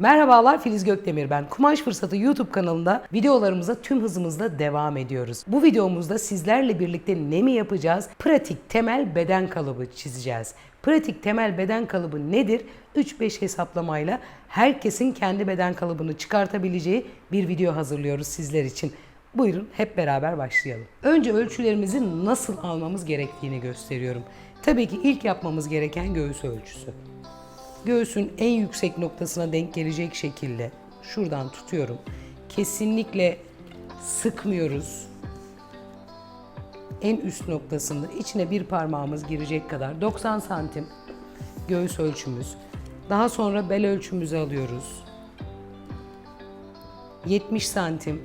Merhabalar Filiz Gökdemir ben. Kumaş Fırsatı YouTube kanalında videolarımıza tüm hızımızla devam ediyoruz. Bu videomuzda sizlerle birlikte ne mi yapacağız? Pratik temel beden kalıbı çizeceğiz. Pratik temel beden kalıbı nedir? 3-5 hesaplamayla herkesin kendi beden kalıbını çıkartabileceği bir video hazırlıyoruz sizler için. Buyurun hep beraber başlayalım. Önce ölçülerimizi nasıl almamız gerektiğini gösteriyorum. Tabii ki ilk yapmamız gereken göğüs ölçüsü. Göğsün en yüksek noktasına denk gelecek şekilde şuradan tutuyorum. Kesinlikle sıkmıyoruz. En üst noktasında içine bir parmağımız girecek kadar 90 santim göğüs ölçümüz. Daha sonra bel ölçümüzü alıyoruz. 70 santim.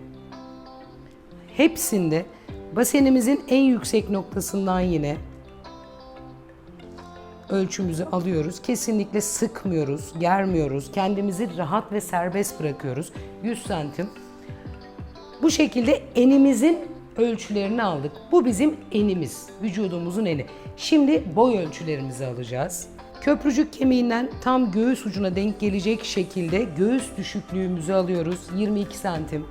Hepsinde basenimizin en yüksek noktasından yine ölçümüzü alıyoruz. Kesinlikle sıkmıyoruz, germiyoruz. Kendimizi rahat ve serbest bırakıyoruz. 100 santim. Bu şekilde enimizin ölçülerini aldık. Bu bizim enimiz, vücudumuzun eni. Şimdi boy ölçülerimizi alacağız. Köprücük kemiğinden tam göğüs ucuna denk gelecek şekilde göğüs düşüklüğümüzü alıyoruz. 22 santim.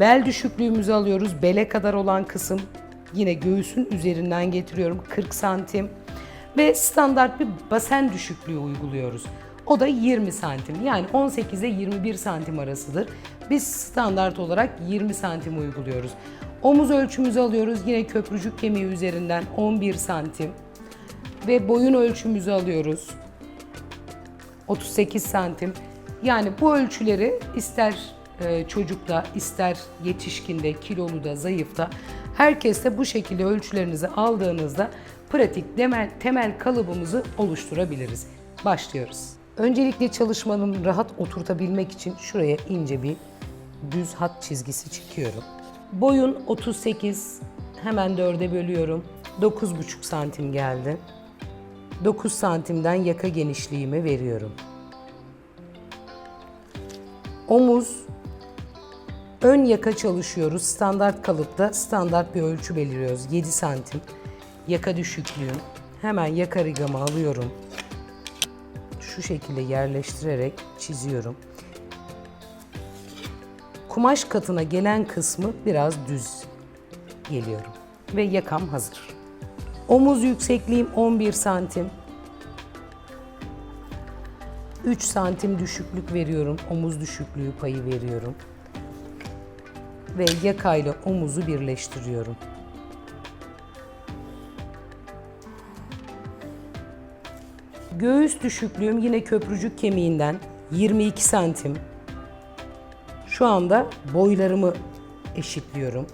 Bel düşüklüğümüzü alıyoruz. Bele kadar olan kısım yine göğüsün üzerinden getiriyorum. 40 santim. Ve standart bir basen düşüklüğü uyguluyoruz. O da 20 santim. Yani 18 ile 21 santim arasıdır. Biz standart olarak 20 santim uyguluyoruz. Omuz ölçümüzü alıyoruz. Yine köprücük kemiği üzerinden 11 santim. Ve boyun ölçümüzü alıyoruz. 38 santim. Yani bu ölçüleri ister e, çocukta, ister yetişkinde, kilolu da, zayıfta herkeste bu şekilde ölçülerinizi aldığınızda pratik temel, temel kalıbımızı oluşturabiliriz. Başlıyoruz. Öncelikle çalışmanın rahat oturtabilmek için şuraya ince bir düz hat çizgisi çekiyorum. Boyun 38, hemen 4'e bölüyorum. 9,5 santim geldi. 9 santimden yaka genişliğimi veriyorum. Omuz ön yaka çalışıyoruz. Standart kalıpta standart bir ölçü belirliyoruz. 7 santim. Yaka düşüklüğüm. Hemen yaka rigamı alıyorum. Şu şekilde yerleştirerek çiziyorum. Kumaş katına gelen kısmı biraz düz geliyorum. Ve yakam hazır. Omuz yüksekliğim 11 santim. 3 santim düşüklük veriyorum. Omuz düşüklüğü payı veriyorum. Ve yakayla omuzu birleştiriyorum. Göğüs düşüklüğüm yine köprücük kemiğinden 22 santim. Şu anda boylarımı eşitliyorum.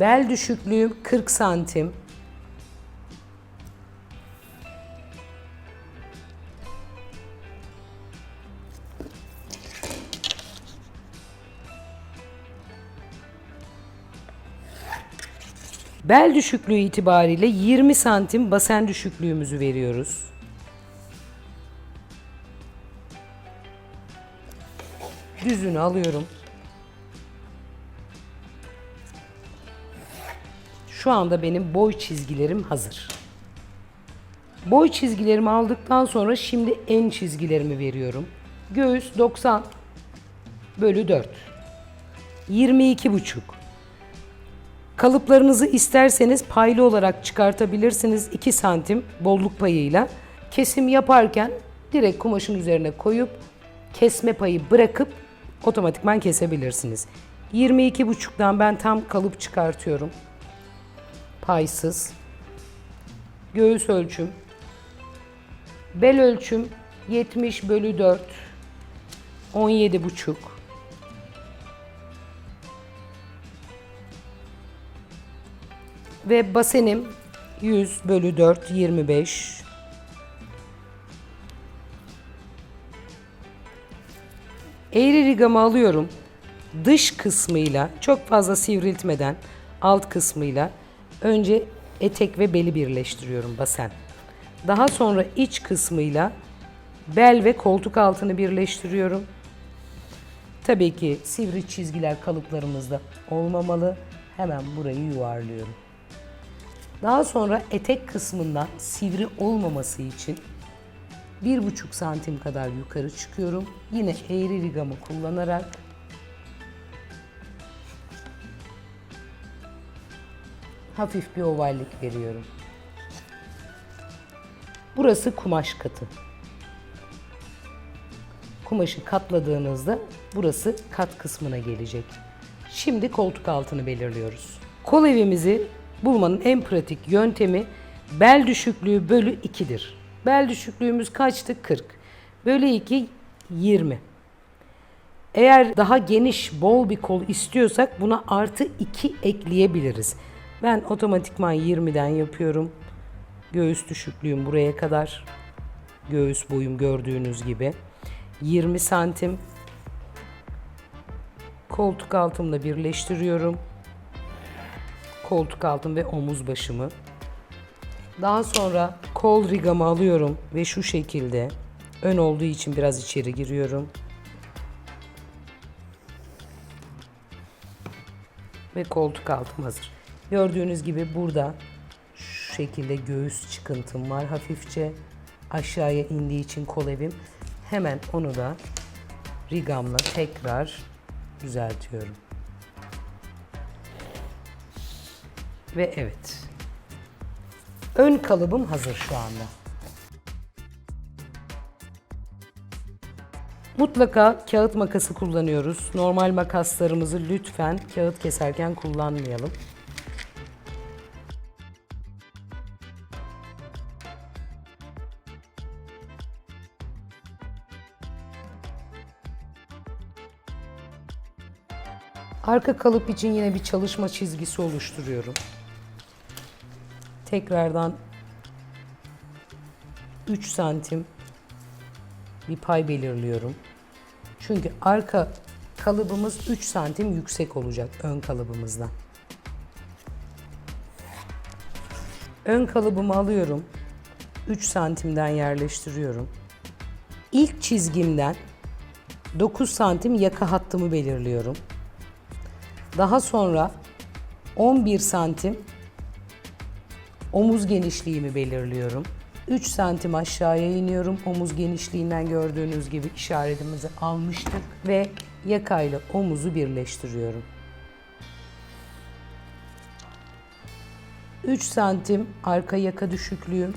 Bel düşüklüğüm 40 santim. Bel düşüklüğü itibariyle 20 santim basen düşüklüğümüzü veriyoruz. Düzünü alıyorum. Şu anda benim boy çizgilerim hazır. Boy çizgilerimi aldıktan sonra şimdi en çizgilerimi veriyorum. Göğüs 90 bölü 4. 22 buçuk. Kalıplarınızı isterseniz paylı olarak çıkartabilirsiniz 2 santim bolluk payıyla. Kesim yaparken direkt kumaşın üzerine koyup kesme payı bırakıp otomatikman kesebilirsiniz. 22,5'dan ben tam kalıp çıkartıyorum. Paysız. Göğüs ölçüm. Bel ölçüm 70 bölü 4. 17 Ve basenim 100 bölü 4 25. Eğri rigamı alıyorum. Dış kısmıyla çok fazla sivriltmeden alt kısmıyla önce etek ve beli birleştiriyorum basen. Daha sonra iç kısmıyla bel ve koltuk altını birleştiriyorum. Tabii ki sivri çizgiler kalıplarımızda olmamalı. Hemen burayı yuvarlıyorum. Daha sonra etek kısmından sivri olmaması için 1,5 santim kadar yukarı çıkıyorum. Yine eğri rigamı kullanarak hafif bir ovallik veriyorum. Burası kumaş katı. Kumaşı katladığınızda burası kat kısmına gelecek. Şimdi koltuk altını belirliyoruz. Kol evimizi bulmanın en pratik yöntemi bel düşüklüğü bölü 2'dir. Bel düşüklüğümüz kaçtı? 40. Bölü 2 20. Eğer daha geniş, bol bir kol istiyorsak buna artı 2 ekleyebiliriz. Ben otomatikman 20'den yapıyorum. Göğüs düşüklüğüm buraya kadar. Göğüs boyum gördüğünüz gibi. 20 santim. Koltuk altımla birleştiriyorum. Koltuk altım ve omuz başımı. Daha sonra kol rigamı alıyorum ve şu şekilde ön olduğu için biraz içeri giriyorum. Ve koltuk altım hazır. Gördüğünüz gibi burada şu şekilde göğüs çıkıntım var hafifçe. Aşağıya indiği için kol evim. Hemen onu da rigamla tekrar düzeltiyorum. Ve evet. Ön kalıbım hazır şu anda. Mutlaka kağıt makası kullanıyoruz. Normal makaslarımızı lütfen kağıt keserken kullanmayalım. Arka kalıp için yine bir çalışma çizgisi oluşturuyorum. Tekrardan 3 santim bir pay belirliyorum. Çünkü arka kalıbımız 3 santim yüksek olacak ön kalıbımızdan. Ön kalıbımı alıyorum. 3 santimden yerleştiriyorum. İlk çizgimden 9 santim yaka hattımı belirliyorum. Daha sonra 11 santim omuz genişliğimi belirliyorum. 3 santim aşağıya iniyorum. Omuz genişliğinden gördüğünüz gibi işaretimizi almıştık ve yakayla omuzu birleştiriyorum. 3 santim arka yaka düşüklüğüm.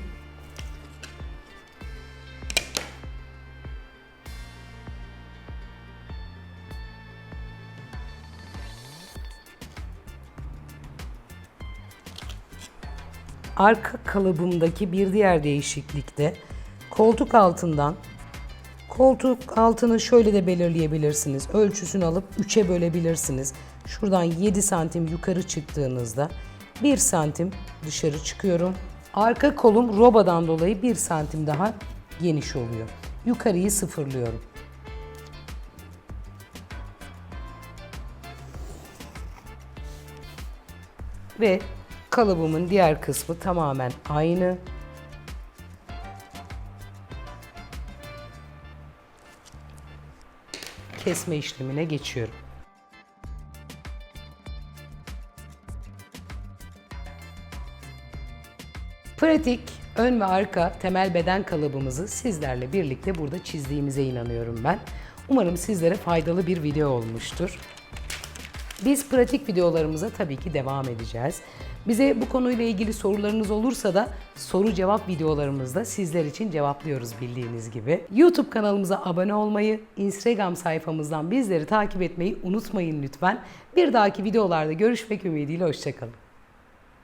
Arka kalıbımdaki bir diğer değişiklik de koltuk altından koltuk altını şöyle de belirleyebilirsiniz. Ölçüsünü alıp 3'e bölebilirsiniz. Şuradan 7 santim yukarı çıktığınızda 1 santim dışarı çıkıyorum. Arka kolum robadan dolayı 1 santim daha geniş oluyor. Yukarıyı sıfırlıyorum. Ve kalıbımın diğer kısmı tamamen aynı. Kesme işlemine geçiyorum. Pratik ön ve arka temel beden kalıbımızı sizlerle birlikte burada çizdiğimize inanıyorum ben. Umarım sizlere faydalı bir video olmuştur. Biz pratik videolarımıza tabii ki devam edeceğiz. Bize bu konuyla ilgili sorularınız olursa da soru cevap videolarımızda sizler için cevaplıyoruz bildiğiniz gibi. YouTube kanalımıza abone olmayı, Instagram sayfamızdan bizleri takip etmeyi unutmayın lütfen. Bir dahaki videolarda görüşmek ümidiyle hoşçakalın.